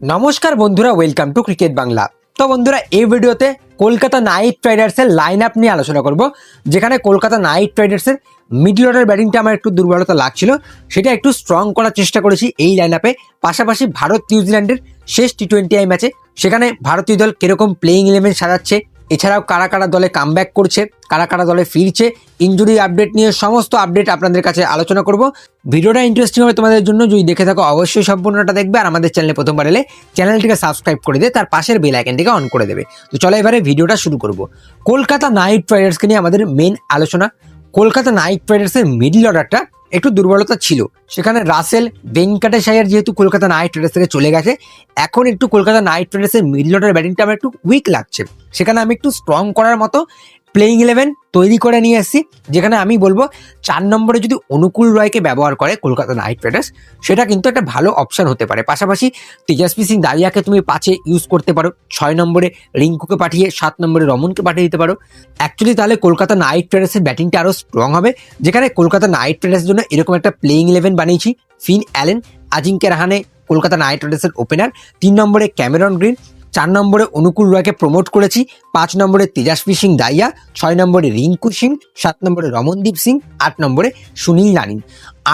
নমস্কার বন্ধুরা welcome to cricket Bangla তো বন্ধুরা, এই ভিডিওতে কলকাতা নাইট রাইডার্সের লাইন আপ নিয়ে আলোচনা করব, যেখানে কলকাতা নাইট রাইডার্সের মিডল অর্ডার ব্যাটিংটা আমার একটু দুর্বলতা লাগছিল, সেটা একটু স্ট্রং করার চেষ্টা করেছি এই লাইন আপে পাশাপাশি ভারত নিউজিল্যান্ডের শেষ টি টোয়েন্টি আই ম্যাচে সেখানে ভারতীয় দল কীরকম প্লেইং ইলেভেন সাজাচ্ছে এছাড়াও কারা কারা দলে কামব্যাক করছে, কারা কারা দলে ফিরছে ইঞ্জুরি আপডেট নিয়ে সমস্ত আপডেট আপনাদের কাছে আলোচনা করব। ভিডিওটা ইন্টারেস্টিং হবে তোমাদের জন্য, যদি দেখে থাকো অবশ্যই সম্পূর্ণটা দেখবে, আর আমাদের চ্যানেলে প্রথমবার এলে চ্যানেলটিকে সাবস্ক্রাইব করে দিয়ে তার পাশের বেল আইকনটিকে অন করে দেবে। তো চলো এবারে ভিডিওটা শুরু করব। কলকাতা নাইট রাইডার্সকে নিয়ে আমাদের মেন আলোচনা। কলকাতা নাইট রাইডার্সের মিডল অর্ডারটা একটু দুর্বলতা ছিল। সেখানে রাসেল ভেঙ্কাটেশ আয়ার যেহেতু কলকাতা নাইট রাইডার্স থেকে চলে গেছে, এখন একটু কলকাতা নাইট রাইডার্সের মিডল অর্ডার ব্যাটিংটা আমার একটু উইক লাগছে। সেখানে আমি একটু স্ট্রং করার মতো প্লেইং ইলেভেন তৈরি করে নিয়ে এসেছি, যেখানে আমি বলব চার নম্বরে যদি অনুকূল রয়কে ব্যবহার করে কলকাতা নাইট রাইডার্স, সেটা কিন্তু একটা ভালো অপশন হতে পারে। পাশাপাশি তেজস্বী সিং দারিয়াকে তুমি পাঁচে ইউজ করতে পারো, ছয় নম্বরে রিঙ্কুকে পাঠিয়ে, সাত নম্বরে রমনকে পাঠিয়ে দিতে পারো। অ্যাকচুয়ালি তাহলে কলকাতা নাইট রাইডার্সের ব্যাটিংটা আরও স্ট্রং হবে, যেখানে কলকাতা নাইট রাইডার্সের জন্য এরকম একটা প্লেইং ইলেভেন বানিয়েছি। Finn Allen Ajinkya Rahane Kolkata Knight রাইডার্সের ওপেনার তিন নম্বরে ক্যামেরন গ্রিন চার নম্বরে অনুকূল রয়কে প্রমোট করেছি, পাঁচ নম্বরে তেজাস্বী সিং দাইয়া, ছয় নম্বরে রিঙ্কু সিং, সাত নম্বরে রমনদীপ সিং, আট নম্বরে সুনীল রানিং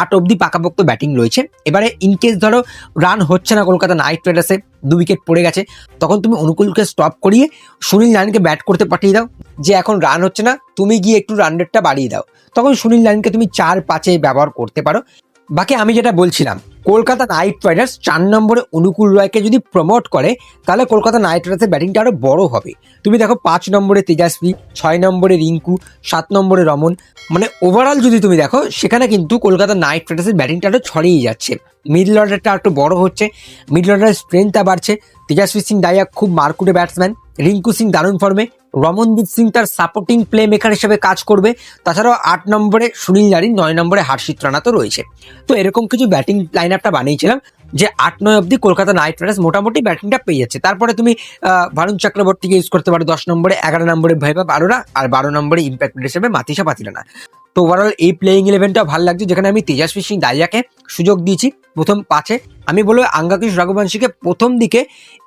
আট অবধি পাকাপোক্ত ব্যাটিং রয়েছে। এবারে ইনকেস ধরো রান হচ্ছে না কলকাতা নাইট রাইডার্সে দু উইকেট পড়ে গেছে, তখন তুমি অনুকূলকে স্টপ করিয়ে সুনীল রানকে ব্যাট করতে পাঠিয়ে দাও। যে এখন রান হচ্ছে না, তুমি গিয়ে একটু রান রেটটা বাড়িয়ে দাও। তখন সুনীল রানকে তুমি চার পাঁচে ব্যবহার করতে পারো। বাকি আমি যেটা বলছিলাম কলকাতা নাইট রাইডার্স চার নম্বরে অনুকূল রয়কে যদি প্রমোট করে, তাহলে কলকাতা নাইট রাইডার্সের ব্যাটিংটা আরও বড় হবে। তুমি দেখো পাঁচ নম্বরে তেজাস্বী, ছয় নম্বরে রিঙ্কু, সাত নম্বরে রমন। মানে ওভারঅল যদি তুমি দেখো, সেখানে কিন্তু কলকাতা নাইট রাইডার্সের ব্যাটিংটা আরও ছড়িয়ে যাচ্ছে। মিডল অর্ডারটা একটু বড় হচ্ছে। মিডল অর্ডারের স্ট্রেংথটা বাড়ছে। তেজাস্বী সিং দাইয়া খুব মারকুটে ব্যাটসম্যান রিঙ্কু সিং দারুণ ফর্মে রমনদীপ সিং তার সাপোর্টিং প্লে মেকার হিসেবে কাজ করবে। তাছাড়াও আট নম্বরে সুনীল নারী, নয় নম্বরে হার্ষিত রানা তো রয়েছে। তো এরকম কিছু ব্যাটিং লাইন আপটা বানিয়েছিলাম যে আট, নয় অব্দি কলকাতা নাইট রাইডার্স মোটামুটি ব্যাটিংটা পেয়ে যাচ্ছে। তারপরে তুমি ভারুণ চক্রবর্তীকে ইউজ করতে পারো দশ নম্বরে, এগারো নম্বরে ভৈবা বারোরা আর বারো নম্বরে ইম্প্যাক্ট হিসেবে মাতিসা পাতিরানা। তো ওভারঅল এই প্লেইং ইলেভেনটা ভালো লাগছে, যেখানে আমি তেজস্বী সিং দাইয়াকে সুযোগ দিয়েছি প্রথম পাঁচে। আমি বলব আঙ্গাকিশ রঘুবংশীকে প্রথম দিকে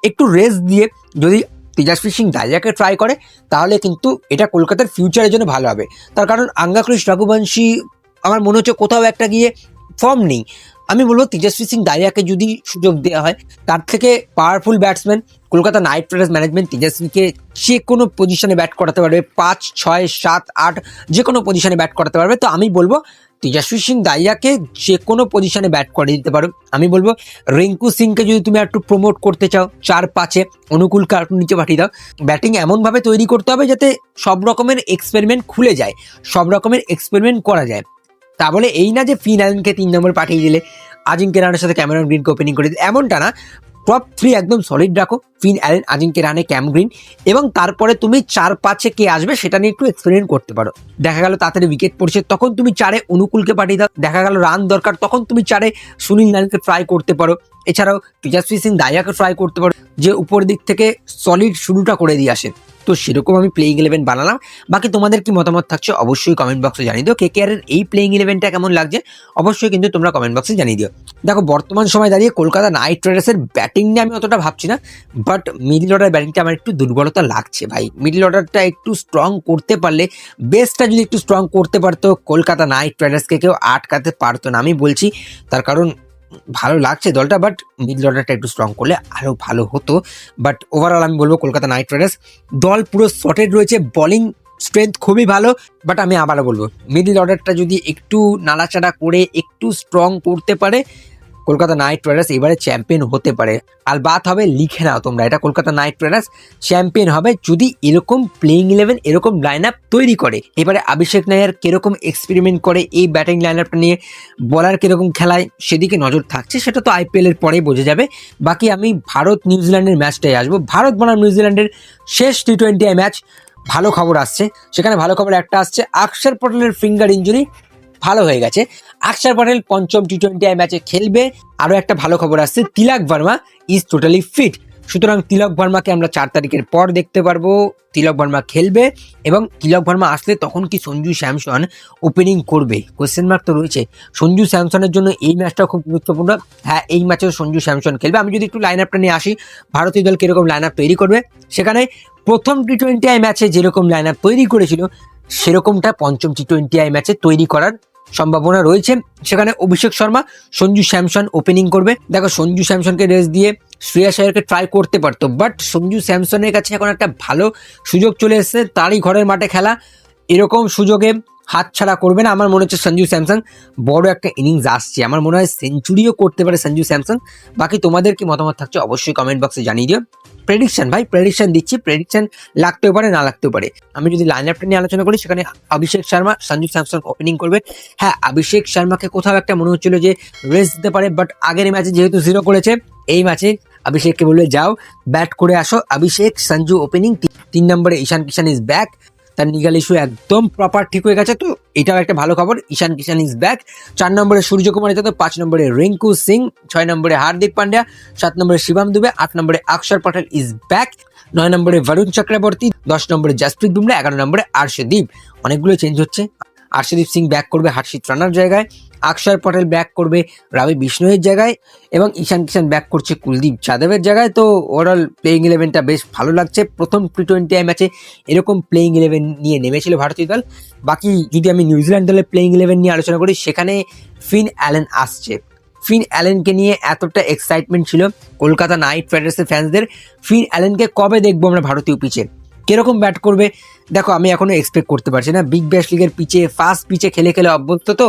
একটু রেস্ট দিয়ে যদি তেজস্বী সিং দাইয়াকে ট্রাই করে, তাহলে কিন্তু এটা কলকাতার ফিউচারের জন্য ভালো হবে। তার কারণ আঙ্গাকৃষ রঘুবংশী, আমার মনে হচ্ছে কোথাও একটা গিয়ে ফর্ম নেই। আমি বলব তেজস্বী সিং দাইয়াকে যদি সুযোগ দেওয়া হয়, তার থেকে powerful batsman Kolkata Knight Riders management তেজস্বীকে যে কোনো পজিশনে ব্যাট করাতে পারবে। পাঁচ, ছয়, সাত, আট যে কোনো পজিশনে ব্যাট করাতে পারবে। তো আমি বলব, তেজস্বী সিং দাইয়াকে যে কোনো পজিশনে ব্যাট করে দিতে পারো। আমি বলব, রিঙ্কু সিংকে যদি তুমি একটু প্রমোট করতে চাও চার পাঁচে অনুকূল কার্টুন নিচে পাঠিয়ে দাও। ব্যাটিং এমনভাবে তৈরি করতে হবে যাতে সব রকমের এক্সপেরিমেন্ট খুলে যায়, সব রকমের এক্সপেরিমেন্ট করা যায়। তা বলে এই না যে ফিন অ্যালেনকে তিন নম্বর পাঠিয়ে দিলে আজিঙ্কে রানের সাথে ক্যামেরন গ্রিনকে ওপেনিং করে দিলে। এমনটা না টপ থ্রি একদম সলিড রাখো। ফিন অ্যালেন আজিনকে রানে ক্যাম গ্রিন এবং তারপরে তুমি চার পাঁচে কে আসবে সেটা নিয়ে একটু এক্সপেরিমেন্ট করতে পারো। দেখা গেল তাড়াতাড়ি উইকেট পড়ছে, তখন তুমি চারে অনুকূলকে পাঠিয়ে দাও। দেখা গেল রান দরকার, তখন তুমি চারে সুনীল নারায়ণকে ট্রাই করতে পারো। এছাড়াও তেজস্বী সিং দায়াকে ট্রাই করতে পারো, যে উপর দিক থেকে সলিড শুরুটা করে দিয়ে আসে। তো সেরকম আমি প্লেইং ইলেভেন বানালাম। বাকি তোমাদের কি মতামত থাকছে অবশ্যই কমেন্ট বক্সে জানিয়ে দিও। কে কে এর এই প্লেইং ইলেভেনটা কেমন লাগছে অবশ্যই কিন্তু তোমরা কমেন্ট বক্সে জানিয়ে দিও। দেখো, বর্তমান সময় দাঁড়িয়ে কলকাতা নাইট রাইডার্সের ব্যাটিং নিয়ে আমি অতটা ভাবছি না বাট মিডল অর্ডার ব্যাটিংটা আমার একটু দুর্বলতা লাগছে ভাই। মিডল অর্ডারটা একটু স্ট্রং করতে পারলে বেসটা যদি একটু স্ট্রং করতে পারতো, কলকাতা নাইট রাইডার্সকে কেউ আটকাতে পারতো না, আমি বলছি। তার কারণ ভালো লাগছে দলটা বাট মিডল অর্ডারটা একটু স্ট্রং করলে আরও ভালো হতো। বাট ওভারঅল আমি বলব কলকাতা নাইট রাইডার্স, দল পুরো শর্টেড রয়েছে বলিং স্ট্রেংথ খুবই ভালো বাট আমি আবারও বলব, মিডল অর্ডারটা যদি একটু নাড়াচাড়া করে একটু স্ট্রং করতে পারে কলকাতা নাইট রাইডার্স এবারে চ্যাম্পিয়ন হতে পারে। আর বাত হবে লিখে নাও তোমরা, এটা কলকাতা নাইট রাইডার্স চ্যাম্পিয়ন হবে যদি এরকম প্লেইং ইলেভেন এরকম লাইন আপ তৈরি করে। এবারে অভিষেক নায়ার কীরকম এক্সপেরিমেন্ট করে, এই ব্যাটিং লাইন আপটা নিয়ে বলার কীরকম খেলায় সেদিকে নজর থাকছে, সেটা তো আইপিএল এর পরেই বোঝা যাবে। বাকি আমি ভারত নিউজিল্যান্ডের ম্যাচটাই আসব। ভারত বনাম নিউজিল্যান্ডের শেষ টি টোয়েন্টি ম্যাচ ভালো খবর আসছে। সেখানে ভালো খবর একটা আসছে আকসার পটেলের ফিঙ্গার ইঞ্জুরি ভালো হয়ে গেছে। আকসার পটেল পঞ্চম টি টোয়েন্টি আই ম্যাচে খেলবে। আরও একটা ভালো খবর আসছে, Tilak Varma is totally fit সুতরাং তিলক ভার্মাকে আমরা চার তারিখের পর দেখতে পারব। তিলক ভার্মা খেলবে এবং তিলক ভার্মা আসলে তখন কি সঞ্জু স্যামসন ওপেনিং করবে? কোয়েশ্চেন মার্ক তো রয়েছে। সঞ্জু স্যামসনের জন্য এই ম্যাচটা খুব গুরুত্বপূর্ণ। হ্যাঁ এই ম্যাচেও সঞ্জু স্যামসন খেলবে। আমি যদি একটু লাইন আপটা নিয়ে আসি, ভারতীয় দল কীরকম লাইন আপ তৈরি করবে? সেখানে প্রথম টি টোয়েন্টি আই ম্যাচে যেরকম লাইন আপ তৈরি করেছিল, সেরকমটা পঞ্চম টি টোয়েন্টি আই ম্যাচে তৈরি করার সম্ভাবনা রয়েছে সেখানে অভিষেক শর্মা, সঞ্জু স্যামসন ওপেনিং করবে। দেখো, সঞ্জু স্যামসনকে রেস্ট দিয়ে শ্রেয়া আয়ারকে ট্রাই করতে পারতো বাট সঞ্জু স্যামসনের কাছে এখন একটা ভালো সুযোগ চলে এসেছে। তারই ঘরের মাঠে খেলা, এরকম সুযোগে হাতছাড়া করবে না। আমার মনে হচ্ছে সঞ্জু স্যামসং বড় একটা ইনিংস আসছে। আমার মনে হয় সেঞ্চুরিও করতে পারে সঞ্জু স্যামসং বাকি তোমাদের কি মতামত থাকছে অবশ্যই কমেন্ট বক্সে জানিয়ে দিও। প্রেডিকশন ভাই প্রেডিকশন দিচ্ছি প্রেডিকশন লাগতেও পারে, না লাগতেও পারে। আমি যদি লাইন আপটা নিয়ে আলোচনা করি, সেখানে অভিষেক শর্মা সঞ্জু স্যামসন ওপেনিং করবে। হ্যাঁ অভিষেক শর্মাকে কোথাও একটা মনে হচ্ছিল যে রেস্ট দিতে পারে বাট আগের ম্যাচে যেহেতু জিরো করেছে, এই ম্যাচে অভিষেককে বলবে, যাও ব্যাট করে আসো। অভিষেক, সঞ্জু ওপেনিং তিন নম্বরে ঈশান কিষান ইজ ব্যাক তার নিগাল ইস্যু একদম প্রপার ঠিক হয়ে গেছে তো। এটাও একটা ভালো খবর। ঈশান কিষান ইজ ব্যাক চার নম্বরে সূর্যকুমার যাদব পাঁচ নম্বরে রিঙ্কু সিং, ছয় নম্বরে হার্দিক পান্ডিয়া সাত নম্বরে শিবাম দুবে, আট নম্বরে অক্ষর পটেল ইজ ব্যাক নয় নম্বরে বরুণ চক্রবর্তী দশ নম্বরে জাসপ্রীত বুমরা এগারো নম্বরে আর্শদীপ অনেকগুলো চেঞ্জ হচ্ছে। আর্শদীপ সিং ব্যাক করবে হার্ষিত রানার জায়গায়। অক্ষর পটেল ব্যাক করবে রাবি বিষ্ণুয়ের জায়গায় এবং ঈশান কিষান ব্যাক করছে কুলদীপ যাদবের জায়গায়। তো ওভারঅল প্লেইং ইলেভেনটা বেশ ভালো লাগছে। প্রথম টি টোয়েন্টি ম্যাচে এরকম প্লেইং ইলেভেন নিয়ে নেমেছিল ভারতীয় দল। বাকি যদি আমি নিউজিল্যান্ড দলের প্লেইং ইলেভেন নিয়ে আলোচনা করি, সেখানে ফিন অ্যালেন আসছে। ফিন অ্যালেনকে নিয়ে এতটা এক্সাইটমেন্ট ছিল কলকাতা নাইট রাইডার্সের ফ্যান্সদের ফিন অ্যালেনকে কবে দেখব আমরা ভারতীয় পিচে কীরকম ব্যাট করবে? দেখো, আমি এখনও এক্সপেক্ট করতে পারছি না। বিগ ব্যাশ লিগের পিচে ফার্স্ট পিচে খেলে খেলে অভ্যস্ত তো।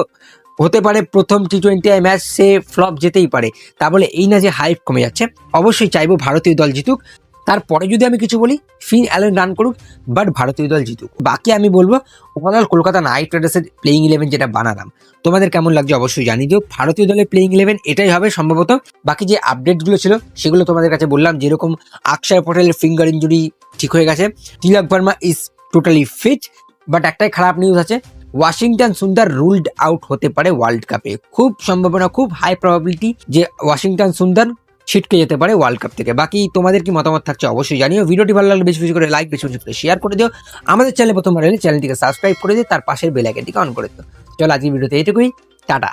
হতে পারে প্রথম টি টোয়েন্টি আই ম্যাচ সে ফ্লপ যেতেই পারে। তা বলে এই না যে হাইপ কমে যাচ্ছে। অবশ্যই চাইব ভারতীয় দল জিতুক। তারপরে যদি আমি কিছু বলি ফিন অ্যালেন রান করুক বাট ভারতীয় দল জিতুক। বাকি আমি বলব ওভারঅল কলকাতা নাইট রাইডার্সের প্লেইং ইলেভেন যেটা বানালাম। তোমাদের কেমন লাগছে অবশ্যই জানিয়ে দিও। ভারতীয় দলের প্লেইং ইলেভেন এটাই হবে সম্ভবত। বাকি যে আপডেটগুলো ছিল, সেগুলো তোমাদের কাছে বললাম। যেরকম আকশার পটেলের ফিঙ্গার ইঞ্জুরি ঠিক হয়ে গেছে। Tilak Varma is totally fit but একটাই খারাপ নিউজ আছে ওয়াশিংটন সুন্দর রুলড আউট হতে পারে ওয়ার্ল্ড কাপে খুব সম্ভাবনা, খুব হাই প্রবাবিলিটি যে ওয়াশিংটন সুন্দর ছিটকে যেতে পারে ওয়ার্ল্ড কাপ থেকে। বাকি তোমাদের কি মতামত থাকছে অবশ্যই জানিও। ভিডিওটি ভালো লাগলে বেশি বেশি করে লাইক বেশি বেশি করে শেয়ার করে দিও। আমাদের চ্যানেলে প্রথমবার এলে চ্যানেলটিকে সাবস্ক্রাইব করে দিও, তার পাশের বেল আইকনটিকে অন করে দিও। চলো আজকের ভিডিওতে এটুকুই টাটা।